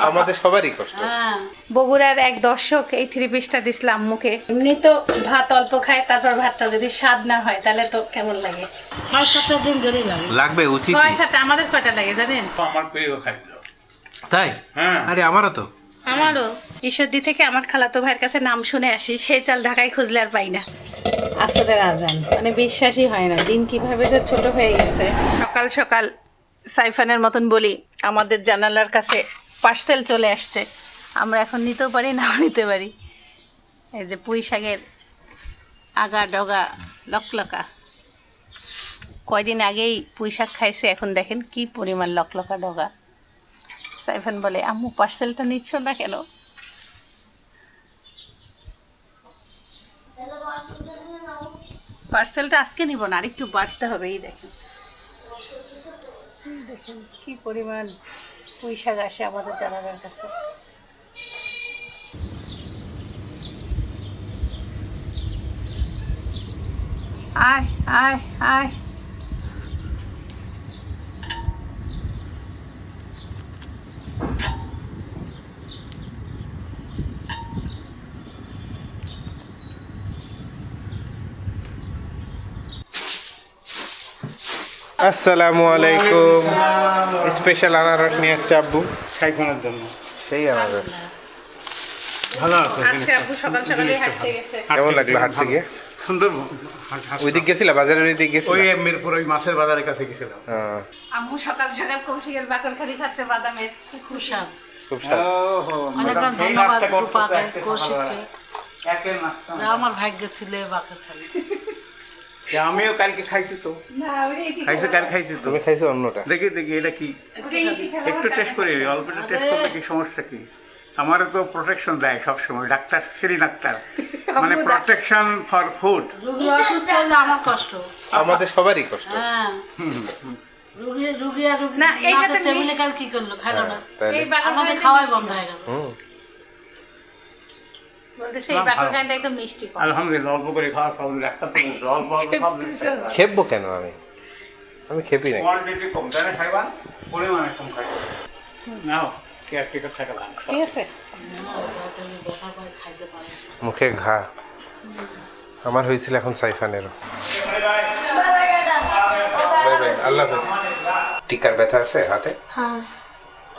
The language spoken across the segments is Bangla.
আমাদের সবারই কষ্ট। হ্যাঁ। বগুড়ার এক দর্শক এই থ্রি পিসটা দিছিলাম মুখে। এমনি তো ভাত অল্প খায় তারপর ভাতটা যদি স্বাদ না হয় তাহলে তো কেমন লাগে? ছয় সাতটা দিন ধরেই লাগে। লাগবে উচিত ছয় সাতটা আমাদের কয়টা লাগে জানেন? আমার প্রিয় খাদ্য। তাই? হ্যাঁ। আরে আমারও তো। আমারও। ঈশ্বরদী থেকে আমার খালাতো ভাইয়ের কাছে নাম শুনে আসি সেই চাল ঢাকায় খুঁজলে আর পাই না। আসরের আজান। মানে বিশ্বাসই হয় না দিন কীভাবে যে ছোট হয়ে গেছে। সকাল সকাল সাইফানের মতন বলি, আমাদের জানালার কাছে পার্সেল চলে আসছে। আমরা এখন নিতেও পারি, নাও নিতে পারি। এই যে পুঁই শাকের আগা ডগা লকলকা। কয়দিন আগেই পুঁই শাক খাইছে, এখন দেখেন কি পরিমাণ লকলকা ডগা। সাইফান বলে, আম্মু পার্সেলটা নিচ্ছ না কেন? পার্সেলটা আজকে নিব না আর একটু বাড়তে হবে, এই দেখেন। দেখেন কি পরিমাণ পুঁই শাক আসে আমাদের জানালার কাছে। আয় আয় আয়। আসসালামু আলাইকুম। স্পেশাল আনারস নিয়ে আসছে আব্বু। সাইফোনের জন্য। সেই আনারস। ভালো আছে আজকে আপু সকাল সকালে হাঁটতে গেছে। কেমন লাগল হাট থেকে সুন্দর হাট- হাট- ওই দিক গেছিলা? বাজারের ওই দিক ওই গেছিলা মিরপুর ওই মাছের বাজারের কাছে গেছিলাম। হ্যাঁ, আম্মু সকাল সকাল কৌশিকের বাকর খালি খাচ্ছে বাদামের খুব স্বাদ। খুব স্বাদ। অনেক ধন্যবাদ কৌশিককে। একের নাস্তা। আমার ভাগ্য ছিল এই বাকের খালি যে আমিও কালকে খাইছি তো। খাইছে কাল খাইছি তো? তুমি খাইছো অন্যটা? দেখি দেখি এটা কি? একটু টেস্ট করি অল্প একটু টেস্ট করলে কি সমস্যা কি? আমারও তো প্রোটেকশন দেয় সবসময় ডাক্তার শ্রী ডাক্তার। মানে প্রোটেকশন ফর ফুড রোগী অসুস্থ হলে আমার কষ্ট। আমাদের সবারই কষ্ট। হ্যাঁ। রুগী রুগী আর রুগী না, এইটা টেবিলে কাল কি করল? খাইলো না। এই বাকর আমাদের খাওয়াই বন্ধ হয়ে গেল হুম বলতেছে এই বাকর খাইতে একদম মিষ্টি কম আলহামদুলিল্লাহ অল্প করে সব খেপবো কেন আমি? আমি খেপি না কোয়ান্টিটি কম জানে খাইবা পরিমাণে কম খাই নাও কেয়ার থাকা লাগে ঠিক আছে। ব্যথা পায় খাইতে পারে না। মুখে ঘা। আমার হয়েছিল এখন সাইফানেরও। বাই আল্লাহ হাফেজ। টিকার ব্যথা আছে হাতে?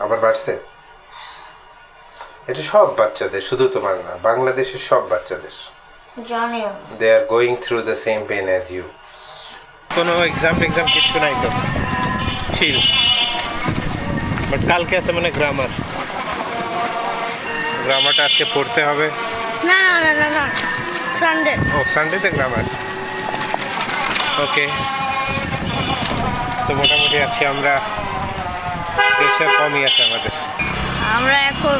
আবার বাড়ছে? এটা সব বাচ্চাদের শুধু তোমার না বাংলাদেশের সব বাচ্চাদের। জানিও they are going through the same pen as you কোনো এক্সাম টেক্সাম কিছু নাই তো। ছিল বাট কালকে আছে মানে গ্রামার গ্রামারটা আজকে পড়তে হবে। না না না না না সানডে ও সানডেতে গ্রামার ওকে সো মোটামুটি আছি আমরা। প্রেশার কমই আছে আমাদের। আমরা এখন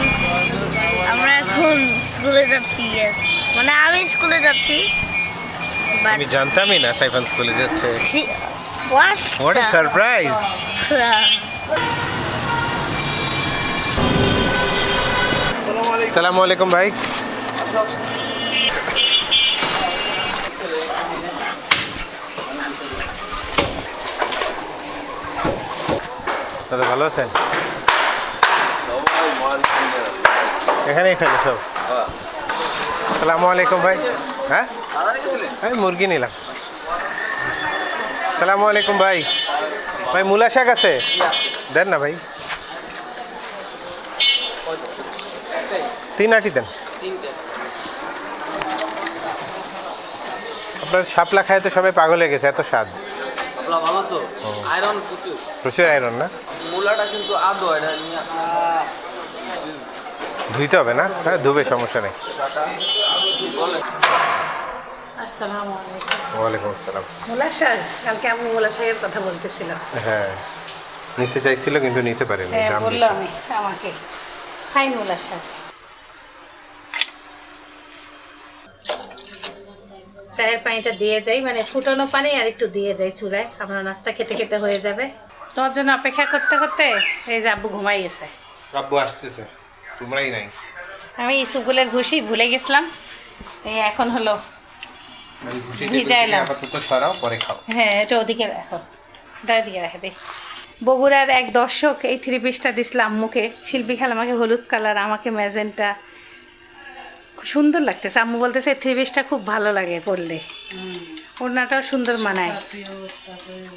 আমরা এখন স্কুলে যাচ্ছি ইয়েস মানে আমি স্কুলে যাচ্ছি আমি জানতামই না সাইফান স্কুলে যাচ্ছে। হোয়াট হোয়াট এ সারপ্রাইজ সালামু আলাইকুম ভাই। দাদা ভালো আছেন? এখানেই খেলে সব। সালামু আলাইকুম ভাই। হ্যাঁ? আমি মুরগি নিলাম। সালামু আলাইকুম ভাই। ভাই মূলা শাক আছে? দেন না ভাই। তিন আটি দেন। আপনার শাপলা খায় তো সবাই পাগল হয়ে গেছে এত স্বাদ। প্রচুর। আয়রন না? মূলাটা কিন্তু আদো এটা ধুইতে হবে না? হ্যাঁ ধুবে সমস্যা নেই। ওয়ালাইকুম আসসালাম। মোলা শাক কালকে আমি মোলা শাকের কথা বলতেছিলাম। হ্যাঁ নিতে চাইছিল কিন্তু নিতে পারেনি হ্যাঁ দাম বেশি। আমি আমাকে। খাই মোলা শাক চায়ের পানিটা দিয়ে যাই মানে ফুটানো পানি আর একটু দিয়ে যাই চুলায়। আমরা নাস্তা খেতে খেতে হয়ে যাবে। তোমার জন্য অপেক্ষা করতে করতে এই যে আব্বু ঘুমাই গেছে আব্বু আসতেছে। তোমরাই নাই। আমি ইসুগুলের ঘুষি ভুলে গেছিলাম। এই এখন হলো ভিজাইলাম। আপাতত সরাও পরে খাও। হ্যাঁ এটা ওদিকে রাখো। দাঁড়া দিকে রাখে দিই বগুড়ার এক দর্শক এই থ্রি পিসটা দিছিল আম্মুকে। শিল্পী খেলা আমাকে হলুদ কালার আমাকে ম্যাজেন্টা। সুন্দর লাগতেছে। আম্মু বলতেছে থ্রি পিসটা খুব ভালো লাগে পরলে। ওড়নাটাও সুন্দর মানায়।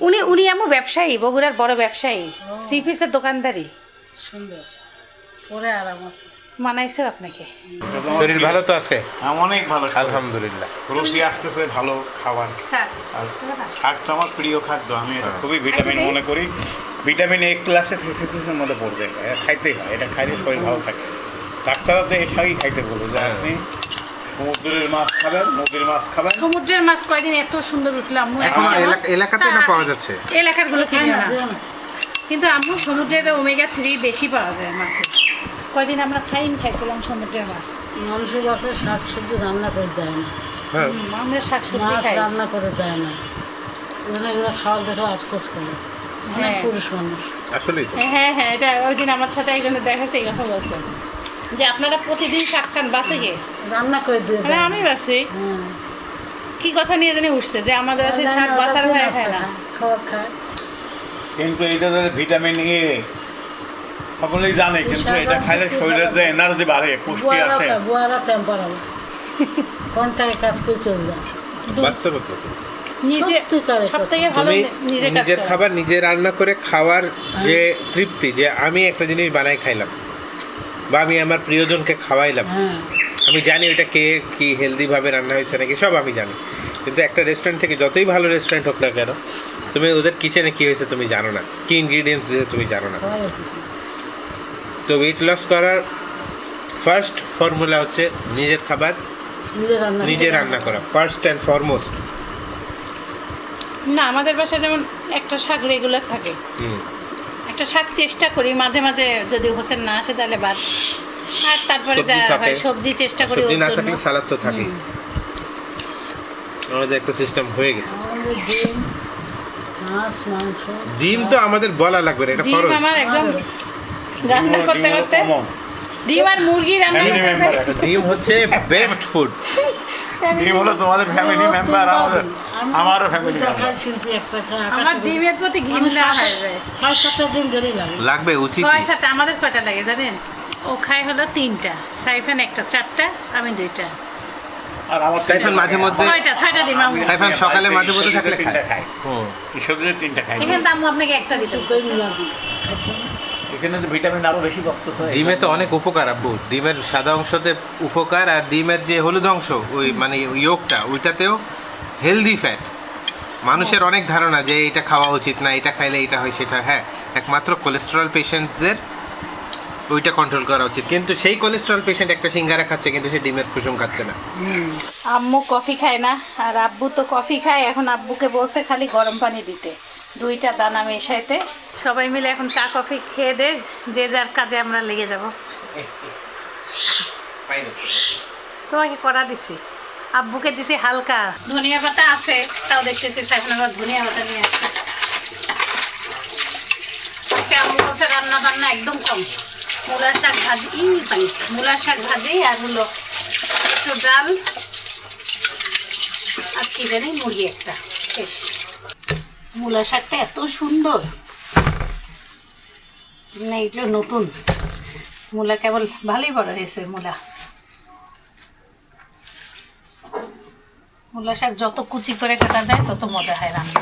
উনি উনি আম্মু ব্যবসায়ী বগুড়ার বড় ব্যবসায়ী। থ্রি পিসের দোকানদারি সুন্দর। পরে আরাম আছে। মানাইছে আপনাকে? শরীর ভালো তো আছে? হ্যাঁ, অনেক ভালো আলহামদুলিল্লাহ। রুচি আসতেছে ভালো খাবার। আর শাকটা আমার প্রিয় খাদ্য আমি এটা খুবই ভিটামিন মনে করি। ভিটামিন এ ক্লাসে মধ্যে পড়বে। এটা খাইতেই হয় এটা খাইলে শরীর ভালো থাকে। ডাক্তাররা তো এটাই খাইতে বলে যে আপনি সমুদ্রের মাছ খাবেন নদীর মাছ খাবেন। সমুদ্রের মাছ কয়দিন এত সুন্দর উঠল আম্মু এখন এখন যেমন- এলাকা- এলাকাতে না পাওয়া যাচ্ছে? এলাকারগুলো খাই কিনিও না। কিন্তু আম্মু সমুদ্রের ওমেগা থ্রি বেশি পাওয়া যায় মাছে কয়দিন আমরা খাইন খাইছিলাম সমুদ্রের মাছ? মানুষের বাসে শাক সবজি রান্না করে দেয় না। হ্যাঁ। আমরা শাকসবজি মাছ রান্না করে দেয় না। এখানে এগুলো খাওয়ার দেখে আফসোস করে। অনেক হ্যাঁ। পুরুষ মানুষ। আসলেই হ্যাঁ হ্যাঁ এটা ওই দিন আমার সাথে একজনে দেখাচ্ছে এই কথা বলছে। যে আপনারা প্রতিদিন শাক খান বাসে গিয়ে? রান্না করে দিয়ে দেয় আমি বাসি। হ্যাঁ। কি কথা নিয়ে জানি উঠছে যে আমাদের বাসে শাক বাসার হয়ে না খাবার খায়। কিন্তু এটা ভিটামিন এ সকলেই জানে কিন্তু এটা খাইলে শরীরের যে এনার্জি বাড়ে পুষ্টি আছে। বুয়ারা টেম্পার ঘন্টায় কাজ করে চলে যায় বাস্তবতা নিজে সত্যিকারের ভালো তুমি নিজে নিজের খাবার নিজে রান্না করে খাওয়ার যে তৃপ্তি যে আমি একটা জিনিস বানাই খাইলাম বা আমি আমার প্রিয়জনকে খাওয়াইলাম হ্যাঁ। আমি জানি ওটা কে কি হেলদি ভাবে রান্না হয়েছে নাকি সব আমি জানি। কিন্তু একটা রেস্টুরেন্ট থেকে যতই ভালো রেস্টুরেন্ট হোক না কেন তুমি ওদের কিচেনে কি হয়েছে তুমি জানো না কি ইনগ্রিডিয়েন্টস দিয়েছে তুমি জানো না। তো ওয়েট লস করার ফার্স্ট ফর্মুলা হচ্ছে নিজের খাবার নিজে রান্না করে। ফার্স্ট অ্যান্ড ফরমোস্ট না আমাদের বাসায় যেমন একটা শাক রেগুলার থাকে। একটা শাক চেষ্টা করি মাঝে মাঝে যদি হোসেন না আসে তাহলে বাদ আর তারপরে সবজি যা হয় সবজি চেষ্টা করি সবজি না থাকলে সালাদ তো থাকেই। আমাদের একটা সিস্টেম হয়ে গেছে। ডিম মাছ মাংস। ডিম তো আমাদের বলা লাগবে না এটা ফরজ। আমার একদম রান্না করতে করতে ডিম আর মুরগি রান্না করতে করতে। ডিম হচ্ছে বেস্ট ফুড ডিম হলো তোমাদের ফ্যামিলি মেম্বার আমাদের আমারও ফ্যামিলি আমার ডিমের প্রতি ঘৃণা হয়ে। যায় ছয় সাতটা ডিম লাগে। লাগবে উচিত। ছয় সাতটা আমাদের কয়টা লাগে জানেন? ও খায় হলো তিনটা সাইফান একটা চারটা আমি দুইটা। আর সাইফান মাঝে মধ্যে ছয়টা ছয়টা ডিম আমি সাইফান সকালে মাঝে মধ্যে থাকলে খায়। খায় হুম। কৃষকদের তিনটা খায় এখানে আম্মু আপনাকে একটা দিত কই মিলাবি খাচ্ছে না এখানে তো ভিটামিন আরও বেশি ডিমে তো অনেক উপকার আব্বু। ডিমের সাদা অংশতে উপকার আর ডিমের যে হলুদ অংশ ওই মানে ইয়োগটা ওইটাতেও হেলদি ফ্যাট মানুষের অনেক ধারণা যে এটা খাওয়া উচিত না এটা খাইলে এটা হয় সেটা হ্যাঁ। একমাত্র কোলেস্টেরল পেশেন্টসদের ওইটা কন্ট্রোল করা উচিত। কিন্তু সেই কোলেস্টেরল পেশেন্ট একটা সিঙ্গারা খাচ্ছে কিন্তু সে ডিমের কুসুম খাচ্ছে না। আম্মু কফি খায় না আর আব্বু তো কফি খায় এখন আব্বুকে বলছে খালি গরম পানি দিতে। দুইটা দানা মেশাইতে সবাই মিলে এখন চা, কফি খেয়ে দে, যে যার কাজে আমরা লেগে যাব। তোমাকে করা দিছি। আব্বুকে দিছি হালকা। ধনিয়া পাতা আছে, তাও দেখতেছি সাইফুল আবার ধনিয়া পাতা নিয়ে আসছে। বলছে রান্না বান্না একদম কম। শাক ভাজি মূলার শাক ভাজি ডাল আর কি জানি, মুরগি একটা। মূলা শাকটা এত সুন্দর। না এগুলো নতুন। মূলা কেবল ভালোই বড় হয়েছে মূলা। মূলা শাক যত কুচি করে কাটা যায় তত মজা হয় রান্না।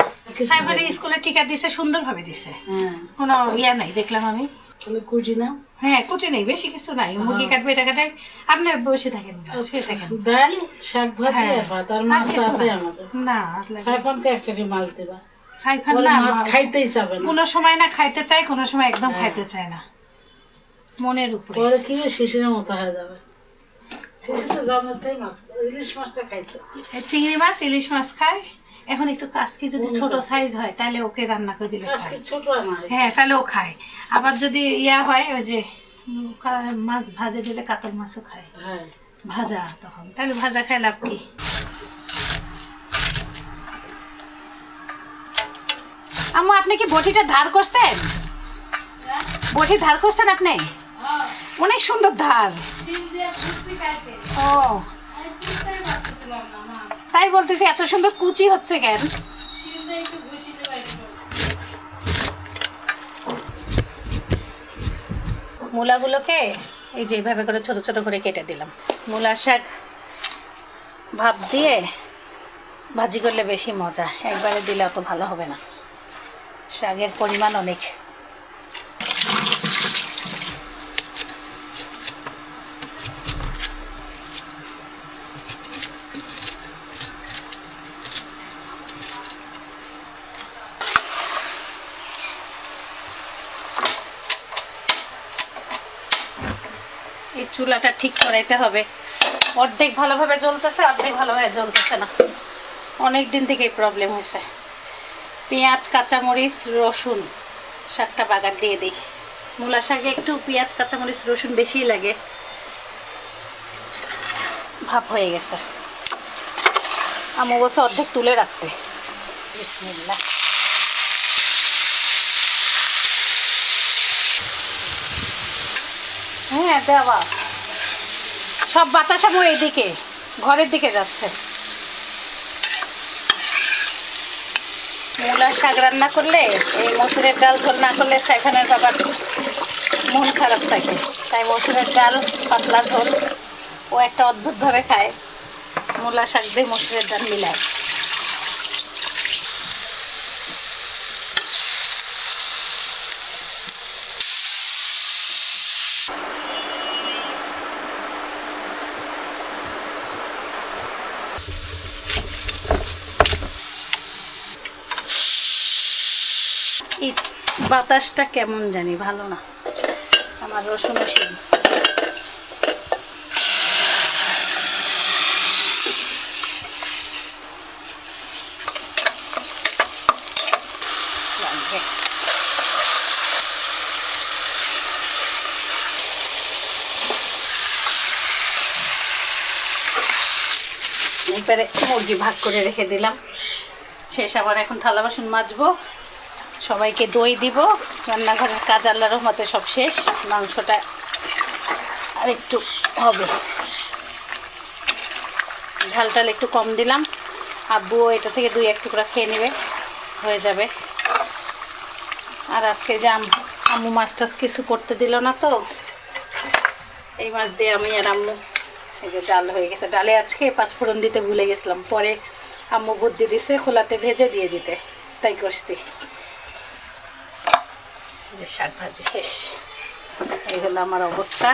সাইবারে স্কুলে টিকা দিছে সুন্দরভাবে দিছে। হ্যাঁ। কোনো ইয়া নাই দেখলাম আমি। কুচি না? হ্যাঁ কুটে নেই বেশি কিছু নাই। মুরগি কাটবে এটা কাটাই। আপনি বসে থাকেন শুয়ে থাকেন। ডাল শাক ভাজি হ্যাঁ। ভাত আর মাছ আছে না। আমাদের। না সাইফানকে একটা মাছ দেবা। না মাছ খাইতেই চাবে না। কোনো সময় না খাইতে চায় কোনো সময় একদম হ্যাঁ। খাইতে চায় না। মনের উপরে। পরে কি শিশিরের মতো হয়ে যাবে। চিংড়ি মাছ ইলিশ মাছ খায়। এখন একটু কাসকি যদি ছোট সাইজ হয় তাহলে ওকে রান্না করে দিলে আজকে ছোট না হ্যাঁ তাহলে ও খায়। আবার যদি ইয়া হয় ওই যে মাছ ভাজে দিলে কাতল মাছও খায়। হ্যাঁ। ভাজা তখন। তাহলে ভাজা খায় লাভ কি? আম্মু, আপনি কি বটিটা ধার করতেন বটি ধার করতেন আপনি? অনেক সুন্দর ধার। ও। তাই বলতেছি, এত সুন্দর কুচি হচ্ছে কেন? মূলাগুলোকে এই যে এইভাবে করে ছোট ছোট করে কেটে দিলাম। মূলা শাক ভাপ দিয়ে ভাজি করলে বেশি মজা, একবারে দিলে অত ভালো হবে না। শাকের পরিমাণ অনেক। এই চুলাটা ঠিক করাইতে হবে। অর্ধেক ভালোভাবে জ্বলতেছে, অর্ধেক ভালোভাবে জ্বলতেছে না। অনেক দিন থেকেই প্রবলেম হয়েছে পেঁয়াজ, কাঁচামরিচ, রসুন শাকটা বাগার দিয়ে দিই। মূলা শাকে একটু পেঁয়াজ, কাঁচামরিচ, রসুন বেশিই লাগে। ভাব হয়ে গেছে। আমু বলছে অর্ধেক তুলে রাখতে। বিসমিল্লাহ। হ্যাঁ দেওয়া। সব বাতাস আমার এদিকে ঘরের দিকে যাচ্ছে। মূলা শাক রান্না করলে, এই মসুরের ডাল ঝোল না করলে সাইফানের বাবার মন খারাপ থাকে। তাই মসুরের ডাল, পাতলা ঝোল, ও একটা অদ্ভুতভাবে খায়। মূলা শাক দিয়ে মসুরের ডাল মিলায় এই বাতাসটা কেমন জানি, ভালো না। আমার রসুন। এবারে মুরগি ভাগ করে রেখে দিলাম। শেষ আবার এখন থালা বাসন মাজবো। সবাইকে দই দিব। রান্নাঘরের কাজ আল্লাহর মতে সব শেষ। মাংসটা আর একটু হবে। ঝাল টাল একটু কম দিলাম। আব্বুও এটা থেকে দুই এক টুকরা খেয়ে নেবে। হয়ে যাবে। আর আজকে যে আম- আম্মু মাছ টাছ কিছু করতে দিল না তো, এই মাছ দিয়ে আমি আর আম্মু এই যে ডাল হয়ে গেছে। ডালে আজকে পাঁচ পাঁচফোড়ন দিতে ভুলে গেছিলাম। পরে আম্মু বুদ্ধি দিছে খোলাতে ভেজে দিয়ে দিতে। তাই করছি। যে শাক ভাজি শেষ। এই হলো আমার অবস্থা।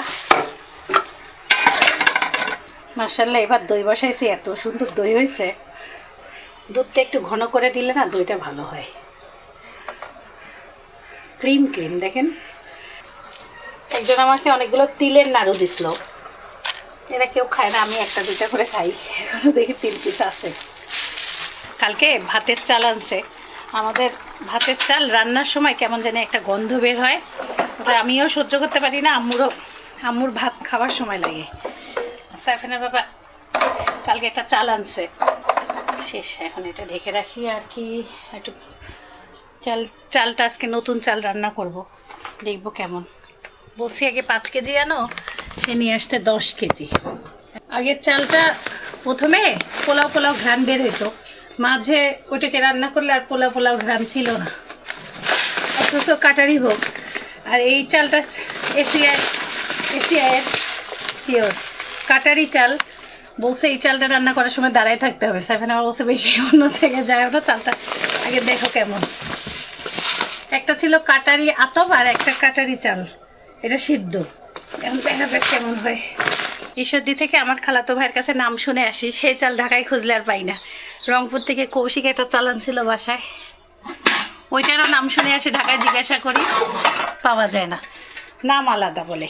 মার্শাল্লাহ এবার দই বসাইছি, এত সুন্দর দই হয়েছে। দুধটা একটু ঘন করে দিলে না দইটা ভালো হয়। ক্রিম ক্রিম, দেখেন। একজন আমাকে অনেকগুলো তিলের নাড়ু দিছিল। এরা কেউ খায় না, আমি একটা দুইটা করে খাই। এখনও দেখি তিল পিস আছে। কালকে ভাতের চাল আনছে। আমাদের ভাতের চাল রান্নার সময় কেমন জানি একটা গন্ধ বের হয়, ওটা আমিও সহ্য করতে পারি না, আম্মুরও, আম্মুর ভাত খাওয়ার সময় লাগে। সাইফানের বাবা কালকে একটা চাল আনছে। শেষ, এখন এটা ঢেকে রাখি আর কি, একটু চাল, চালটা আজকে নতুন চাল রান্না করব, দেখব কেমন। বসি আগে পাঁচ কেজি আনো, সে নিয়ে আসতে দশ কেজি। আগের চালটা প্রথমে পোলাও পোলাও ঘ্রাণ বের হইতো। মাঝে ওটাকে রান্না করলে আর পোলা পোলাও ঘ্রাণ ছিল না। অথচ কাটারি হোক। আর এই চালটা এসিআই এসিআইয়ের পিওর। কাটারি চাল। বলছে এই চালটা রান্না করার সময় দাঁড়ায় থাকতে হবে। সেভেন আবার বলছে, বেশি অন্য জায়গায় যায় ওটা চালটা আগে দেখো কেমন। একটা ছিল কাটারি আতপ আর একটা কাটারি চাল। এটা সিদ্ধ। এখন দেখা যাক কেমন হয়। ঈশ্বরদী থেকে আমার খালাতো ভাইয়ের কাছে নাম শুনে আসি। সেই চাল ঢাকায় খুঁজলে আর পাই না। রংপুর থেকে কৌশিক একটা চালান ছিল বাসায়। ওইটারও নাম শুনে আসে ঢাকায় জিজ্ঞাসা করি, পাওয়া যায় না। নাম আলাদা বলে।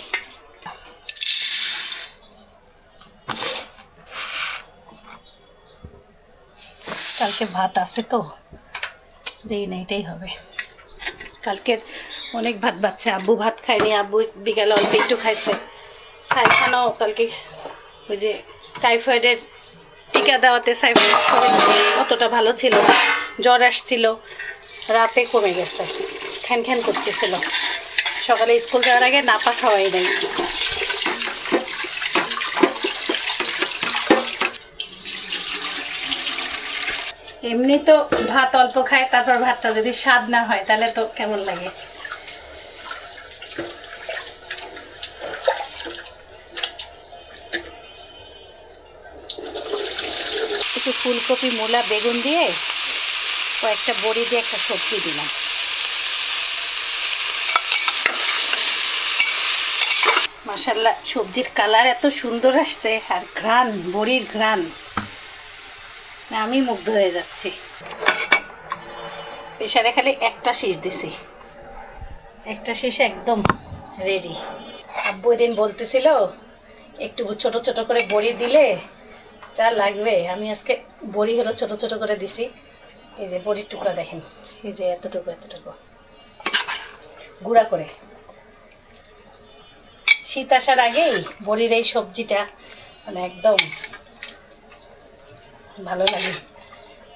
কালকে ভাত আছে তো, দেই না, এটাই হবে। কালকের অনেক ভাত বাচ্চা, আব্বু ভাত খায়নি, আব্বু বিকালে অল্প একটু খাইছে। সাইফানও কালকে ওই যে টাইফয়েডের টিকা দেওয়াতে সাইফানের শরীর অতটা ভালো ছিল না। জ্বর আসছিল, রাতে কমে গেছে, খ্যান খ্যান করতেছিল। সকালে স্কুল যাওয়ার আগে নাপা খাওয়াই নাই এমনি তো ভাত অল্প খায়, তারপর ভাতটা যদি স্বাদ না হয়, তাহলে তো কেমন লাগে? ফুলকপি, মূলা, বেগুন দিয়ে কয়েকটা বড়ি দিয়ে একটা সবজি দিলাম। মাসাল্লাহ সবজির কালার এত সুন্দর আসছে আর ঘ্রাণ, বড়ির ঘ্রাণ। আমি মুগ্ধ হয়ে যাচ্ছি। প্রেশারে খালি একটা শীষ দিছি। একটা শীষ একদম রেডি আব্বু দিন বলতেছিল, একটু ছোট ছোট করে বড়ি দিলে যা লাগবে, আমি আজকে বড়ি হলো ছোট ছোট করে দিছি। এই যে বড়ির টুকরা দেখেন, এই যে এতটুকু এতটুকু। গুঁড়া করে। শীত আসার আগেই বড়ির এই সবজিটা মানে একদম ভালো লাগে।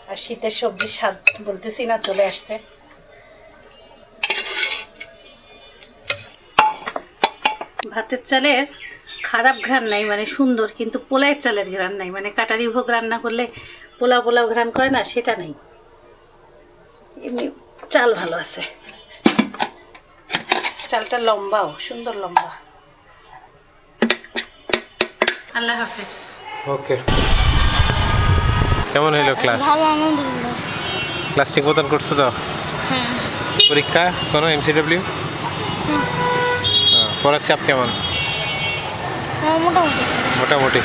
আর শীতের সবজির স্বাদ বলতেছি না, চলে আসছে। ভাতের চালের খারাপ ঘ্রাণ নাই মানে সুন্দর কিন্তু পোলাইয়ের চালের ঘ্রাণ নাই। মানে কাটারি ভোগ রান্না করলে পোলাও পোলাও ঘ্রাণ করে না সেটা নেই। এমনি চাল ভালো আছে। চালটা লম্বাও সুন্দর লম্বা। আল্লাহ হাফেজ। ওকে। কেমন হলো ক্লাস? ক্লাস ঠিক মতন করছ তো? হ্যাঁ। পরীক্ষা কোনো এমসিডব্লিউ পড়ার চাপ কেমন? মোটামুটি। মোটামুটি।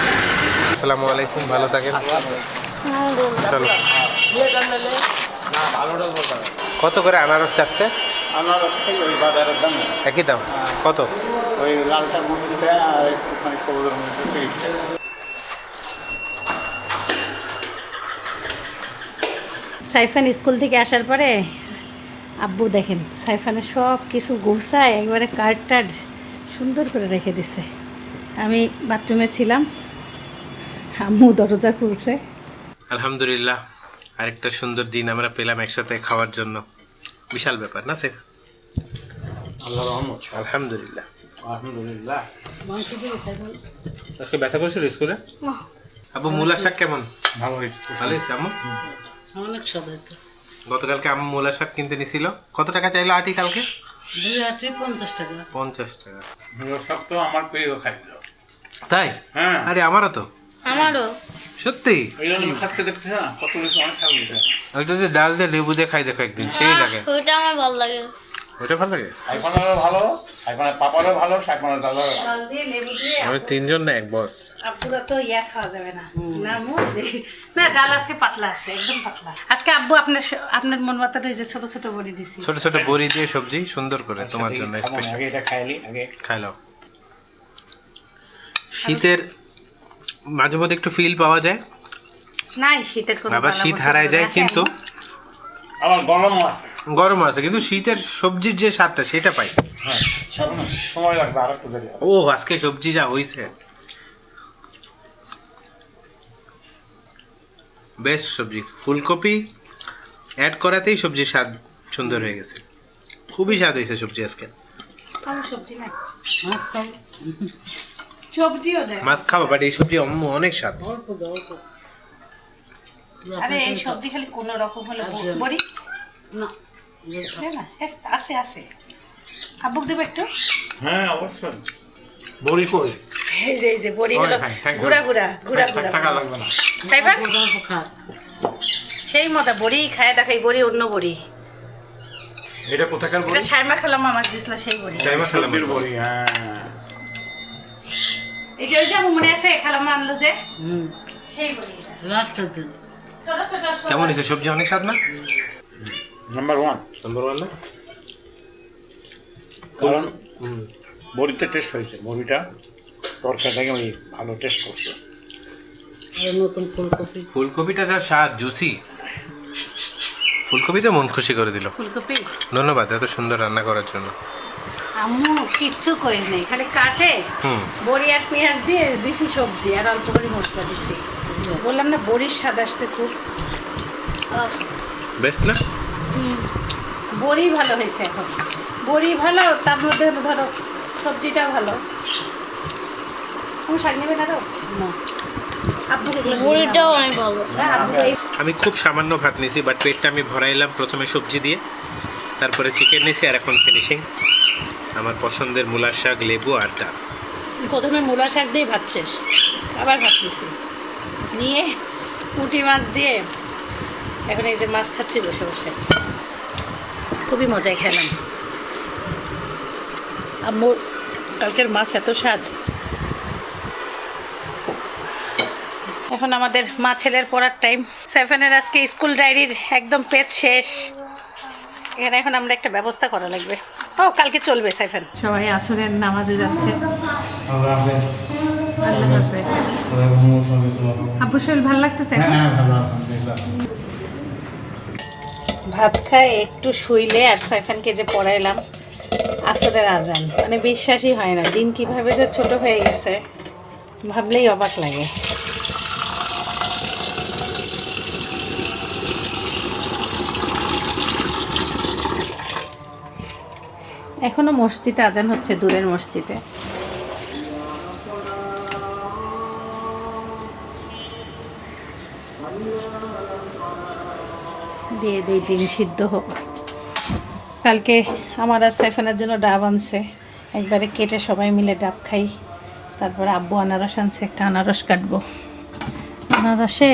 আসসালামু আলাইকুম ভালো থাকেন? চলো না ভালোটা বলতে হবে কত করে আনারস চাচ্ছে একই দাম? কত? ওই লালটার আর একটুখানি সবুজের মধ্যে তিরিশ টাকা। সাইফান স্কুল থেকে আসার পরে আব্বু দেখেন সাইফানের সব কিছু গোছায় একবারে কার্ড টার্ড সুন্দর করে রেখে দিছে। আমি বাথরুমে ছিলাম। আম্মু দরজা খুলছে। আলহামদুলিল্লাহ আরেকটা সুন্দর দিন আমরা পেলাম একসাথে খাওয়ার জন্য। বিশাল ব্যাপার না সে আল্লাহ রহমত। আলহামদুলিল্লাহ। আলহামদুলিল্লাহ। আজকে ব্যথা করছিল স্কুলে? আবু মূলা শাক কেমন? ভালো হয়েছে। ভালো হয়েছে আম্মু? অনেক স্বাদ হয়েছে। গতকালকে আম্মু মূলা শাক কিনতে নিছিল। কত টাকা চাইলো আটি কালকে? দুই আটি পঞ্চাশ টাকা। পঞ্চাশ টাকা। সব তো আমার প্রিয় খাদ্য। তাই? হ্যাঁ। আরে আমারও তো। আমারও। সত্যি? এই খাচ্ছে দেখতেছে না? কত কিছু অনেক খাওয়া গেছে ওইটা যে ডাল দিয়ে লেবু দিয়ে খাই দেখো একদিন সেই লাগে। ওইটা আমার ভালো লাগে। ওইটা ভালো লাগে? সাইফানেরও ভালো সাইফানের পাপারও ভালো সাইফানের ভালো। জল দিয়ে লেবু দিয়ে আমি তিনজন না এক বস। আব্বুরা তো ইয়া খাওয়া যাবে না। না মু যে না ডাল আছে পাতলা আছে একদম পাতলা। আজকে আব্বু আপনার আপনার মন মতো ওই যে ছোট ছোট বড়ি দিছি। ছোট ছোট বড়ি দিয়ে সবজি সুন্দর করে তোমার জন্য স্পেশাল আগে এটা খাইলি আগে। খাইলাও শীতের মাঝে মধ্যে একটু ফিল পাওয়া যায়। নাই শীতের কোনো আবার শীত হারায় যায় কিন্তু? আবার গরম আছে। গরম আছে কিন্তু শীতের সবজির যে স্বাদটা সেটা পাই। হ্যাঁ সময় লাগবে আর একটু দেরি ও আজকে সবজি যা হইছে। বেশ সবজি ফুলকপি অ্যাড করাতেই সবজির স্বাদ সুন্দর হয়ে গেছে। খুবই স্বাদ হয়েছে সবজি আজকে। সবজি খাই। সবজিও দেয় মাছ খাব বাট এই সবজি অম্মু অনেক স্বাদ। অল্প অল্প। আরে এই সবজি খালি কোনো রকম হলে বড়ি? না এ, আছে আছে। আব্বুক দেবো একটু? হ্যাঁ অবশ্যই। বড়ি কই? এই যে এই যে বড়ি হ্যাঁ, you. গুড়া গুড়া গুড়া গুড়া লাগবে না। খা। সেই মজা বড়ি খায় দেখাই বড়ি অন্য বড়ি। এটা কোথাকার এটা সাইমা খেলাম আমাকে দিছিল সেই বড়ি। চাইমা খেলাম সবজির বড়ি হ্যাঁ। এটা ওই যে মনে আছে খেলাম আনলো যে? হুম। সেই বড়ি এটা। লাস্টের দিন ছোট ছোট ছোট। কেমন হয়েছে? সবজি অনেক স্বাদ না? নাম্বার ওয়ান নম্বর ওয়ান না? কারণ বড়িতে টেস্ট হয়েছে। বড়িটা তরকারিটাকে ওই ভালো টেস্ট করছে। নতুন ফুলকপি। ফুলকপিটা যা স্বাদ জুসি। ফুলকপিতে মন খুশি করে দিল। ফুলকপি? ধন্যবাদ এত সুন্দর রান্না করার জন্য। আম্মু কিচ্ছু করি নাই। খালি কাটে হুম। বড়ি আর পেঁয়াজ দিয়ে দিছি সবজি আর অল্প করে মশলা দিছি। বললাম না বড়ির স্বাদ আসতে খুব। বেস্ট না? বড়ি ভালো হয়েছে এখন। বড়ি ভালো তার মধ্যে ধরো সবজিটা ভালো। তুমি শাক নেবে না তো? না। হ্যাঁ, আমি খুব সামান্য ভাত নিয়েছি বাট পেটটা আমি ভরাইলাম প্রথমে সবজি দিয়ে। তারপরে চিকেন নিয়েছি আর এখন ফিনিশিং আমার পছন্দের মূলার শাক লেবু আর ডাল। প্রথমে মূলা শাক দিয়ে ভাত শেষ, আবার ভাত নিছি। নিয়ে পুঁটি মাছ দিয়ে এখন এই যে মাছ খাচ্ছি বসে বসে। খুবই মজায় খেলাম। আম্মুর কালকের মাছ এত স্বাদ। এখন আমাদের মা ছেলের পড়ার টাইম সেভেনের আজকে স্কুল ডায়েরির একদম পেজ শেষ। এখানে এখন আমরা একটা ব্যবস্থা করা লাগবে। ও কালকে চলবে সাইফেন। সবাই আসরের নামাজে যাচ্ছে। আব্বু শরীর ভালো লাগতেছে? ভাত খায় একটু শুইলে আর সাইফানকে যে পড়াইলাম আসরের আজান। মানে বিশ্বাসই হয় না দিন কীভাবে যে ছোট হয়ে গেছে ভাবলেই অবাক লাগে। এখনও মসজিদে আজান হচ্ছে, দূরের মসজিদে। দিয়ে দিই, ডিম সিদ্ধ হোক। কালকে আমার আর সাইফানের জন্য ডাব আনছে। একবারে কেটে সবাই মিলে ডাব খাই। তারপরে আব্বু আনারস আনছে, একটা আনারস কাটবো। আনারসে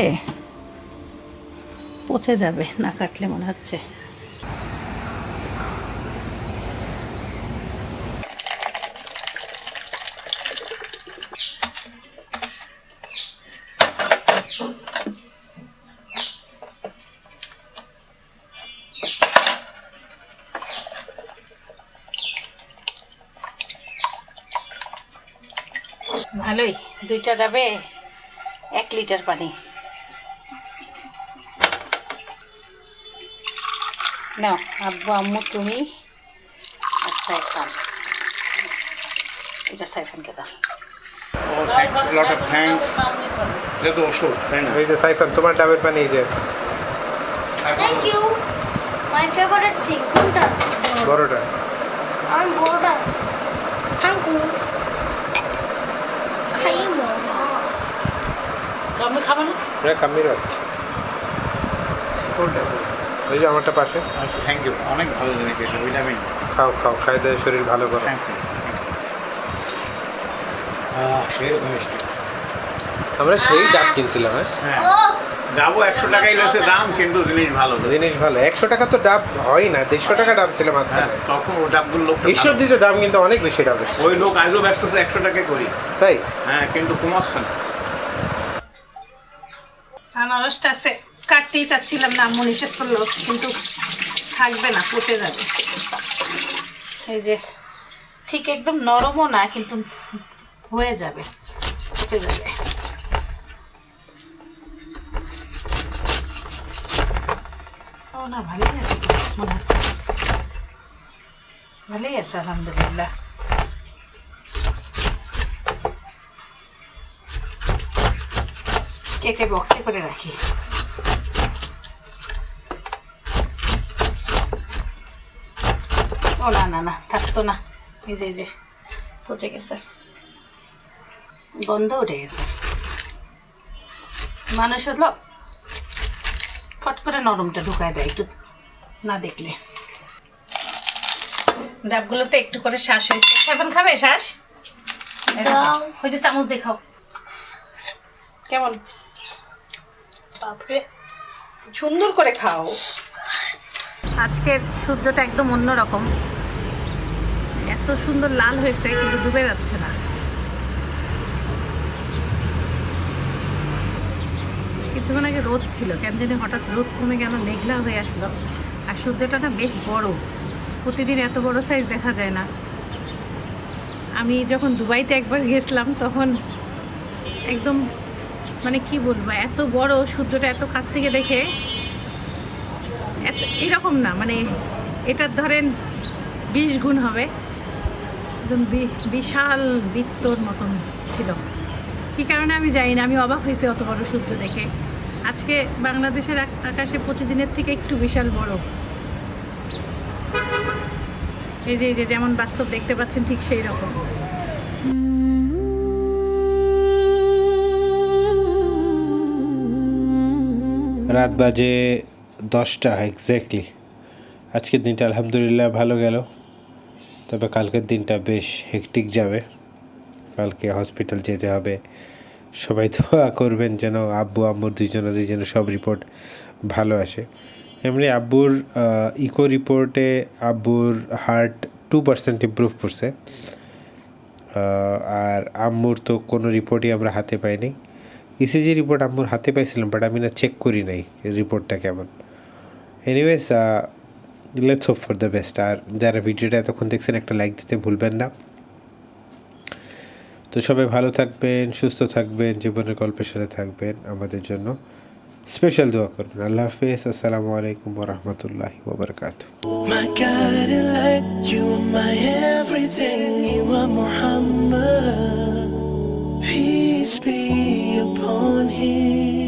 পচে যাবে, না কাটলে মনে হচ্ছে ভালোই দুইটা যাবে এক লিটার পানি। নাও আব্বু আম্মু তুমি আর সাইফান। এটা সাইফানকে দাও। লট অফ থ্যাঙ্কস এটা তো ওষুধ তাই না? এই যে সাইফান তোমার ডাবের পানি এই যে। Thank you my favourite thing কোনটা? বড়টা। আমার বড়টা থ্যাংক ইউ খাইমো আমি খাব না? হ্যাঁ কামির আছে। কোনটা? ওই যে আমারটা পাশে। আচ্ছা থ্যাংক ইউ অনেক ভালো জিনিস এটা ভিটামিন খাও খাও খাই দেয় শরীর ভালো করো। থ্যাংক ইউ আমরা সেই ডাব কিনছিলাম হ্যাঁ। হ্যাঁ। ডাবও একশো টাকাই রয়েছে দাম কিন্তু জিনিস ভালো। জিনিস ভালো। একশো টাকা তো ডাব হয় না দেড়শো টাকা ডাব ছিল হ্যাঁ মাঝখানে। তখন ও ডাবগুলো লোক ঈশ্বর দিতে দাম কিন্তু অনেক বেশি ডাবের। ওই লোক আজও ব্যস্ত একশো টাকা করি। তাই? হ্যাঁ কিন্তু কমাচ্ছে না। আনারসটা আছে, কাটতেই চাচ্ছিলাম না, আম্মু নিষেধ করল, কিন্তু থাকবে না, পচে যাবে। এই যে, ঠিক একদম নরমও না, কিন্তু হয়ে যাবে, পচে যাবে। ও না, ভালোই আছে, মনে হচ্ছে। ভালোই আছে, আলহামদুলিল্লাহ। কেটে বক্সে করে রাখি। ও না না না থাকতো না। এই যে এই যে পচে গেছে। গন্ধ উঠে গেছে। মানুষ হলো ফট করে নরমটা ঢুকায় দেয় একটু না দেখলে। ডাবগুলোতে একটু করে শ্বাস হয়েছে। এখন খাবে শ্বাস। ওই যে চামচ দেখাও কেমন? বাপরে। সুন্দর করে খাও। আজকের সূর্যটা একদম অন্যরকম। এত সুন্দর লাল হয়েছে, কিন্তু ডুবে যাচ্ছে না। কিছুক্ষণ আগে রোদ ছিল, কেন জানি হঠাৎ রোদ কমে গেল, মেঘলা হয়ে আসলো। আর সূর্যটা না বেশ বড়। প্রতিদিন এত বড় সাইজ দেখা যায় না। আমি যখন দুবাইতে একবার গেছিলাম, তখন একদম মানে কি বলব, এত বড় সূর্যটা এত কাছ থেকে দেখে এত, এরকম না মানে এটার ধরেন বিশ গুণ হবে, একদম বিশাল বৃত্তর মতন ছিল। কী কারণে আমি জানি না, আমি অবাক হয়েছি অত বড় সূর্য দেখে। আজকে বাংলাদেশের আক- আকাশে প্রতিদিনের থেকে একটু বিশাল বড়। এই যে এই যে যেমন বাস্তব দেখতে পাচ্ছেন ঠিক সেই রকম। রাত বাজে দশটা এক্স্যাক্টলি আজকের দিনটা আলহামদুলিল্লাহ ভালো গেল। তবে কালকের দিনটা বেশ হেকটিক যাবে। কালকে হসপিটাল যেতে হবে। সবাই দোয়া করবেন যেন আব্বু, আম্মুর দুজনেরই যেন সব রিপোর্ট ভালো আসে। এমনি আব্বুর ইকো রিপোর্টে আব্বুর হার্ট টু পার্সেন্ট ইম্প্রুভ করছে। আর আম্মুর তো কোনো রিপোর্টই আমরা হাতে পাইনি। ইসিজি রিপোর্ট আম্মুর হাতে পাইছিলাম বাট আমি না চেক করি নাই রিপোর্টটা কেমন। Anyways let's hope for the best আর যারা ভিডিওটা এতক্ষণ দেখছেন, একটা লাইক দিতে ভুলবেন না। তো সবাই ভালো থাকবেন, সুস্থ থাকবেন, জীবনের গল্পের সাথে থাকবেন আমাদের জন্য। স্পেশাল দোয়া করবেন। আল্লাহ হাফিজ। আসসালামু আলাইকুম রহমতুল্লাহি ওবরকাতু upon him.